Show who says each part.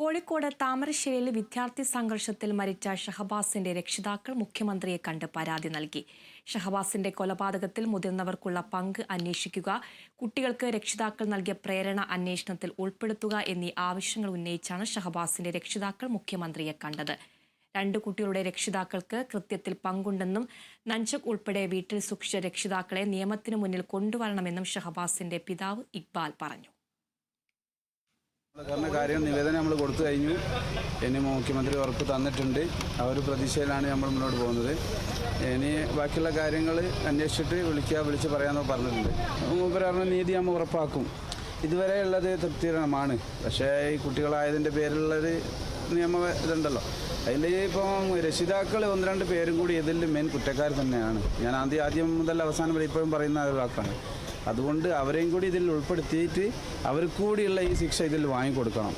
Speaker 1: കോഴിക്കോട് താമരശ്ശേരിയിൽ വിദ്യാർത്ഥി സംഘർഷത്തിൽ മരിച്ച ഷഹബാസിന്റെ രക്ഷിതാക്കൾ മുഖ്യമന്ത്രിയെ കണ്ട് പരാതി നൽകി. ഷഹബാസിന്റെ കൊലപാതകത്തിൽ മുതിർന്നവർക്കുള്ള പങ്ക് അന്വേഷിക്കുക കുട്ടികൾക്ക് രക്ഷിതാക്കൾ നൽകിയ പ്രേരണ അന്വേഷണത്തിൽ ഉൾപ്പെടുത്തുക എന്നീ ആവശ്യങ്ങൾ ഉന്നയിച്ചാണ് ഷഹബാസിന്റെ രക്ഷിതാക്കൾ മുഖ്യമന്ത്രിയെ കണ്ടത്. രണ്ട് കുട്ടികളുടെ രക്ഷിതാക്കൾക്ക് കൃത്യത്തിൽ പങ്കുണ്ടെന്നും നഞ്ചക് ഉൾപ്പെടെ വീട്ടിൽ സൂക്ഷിച്ച രക്ഷിതാക്കളെ നിയമത്തിനു മുന്നിൽ കൊണ്ടുവരണമെന്നും ഷഹബാസിന്റെ പിതാവ് ഇക്ബാൽ പറഞ്ഞു.
Speaker 2: പറഞ്ഞ കാര്യം നിവേദനം നമ്മൾ കൊടുത്തു കഴിഞ്ഞു. ഇനി മുഖ്യമന്ത്രി ഉറപ്പ് തന്നിട്ടുണ്ട്. ആ ഒരു പ്രതീക്ഷയിലാണ് നമ്മൾ മുന്നോട്ട് പോകുന്നത്. ഇനി ബാക്കിയുള്ള കാര്യങ്ങൾ അന്വേഷിച്ചിട്ട് വിളിക്കുക വിളിച്ച് പറയാമെന്ന് പറഞ്ഞിട്ടുണ്ട്. മൂപ്പർ പറഞ്ഞ നീതി നമ്മൾ ഉറപ്പാക്കും. ഇതുവരെ ഉള്ളത് തൃപ്തികരമാണ്. പക്ഷേ ഈ കുട്ടികളായതിന്റെ പേരിലുള്ളൊരു നിയമ ഇതുണ്ടല്ലോ. അതിൽ ഇപ്പം രക്ഷിതാക്കൾ ഒന്ന് രണ്ട് പേരും കൂടി ഇതിൽ മെയിൻ കുറ്റക്കാർ തന്നെയാണ്. ഞാൻ ആദ്യം ആദ്യം മുതൽ അവസാനം വരെ ഇപ്പോഴും പറയുന്ന ഒരാൾക്കാണ്. അതുകൊണ്ട് അവരെയും കൂടി ഇതിൽ ഉൾപ്പെടുത്തിയിട്ട് അവർക്കൂടിയുള്ള ഈ ശിക്ഷ ഇതിൽ വാങ്ങിക്കൊടുക്കണം.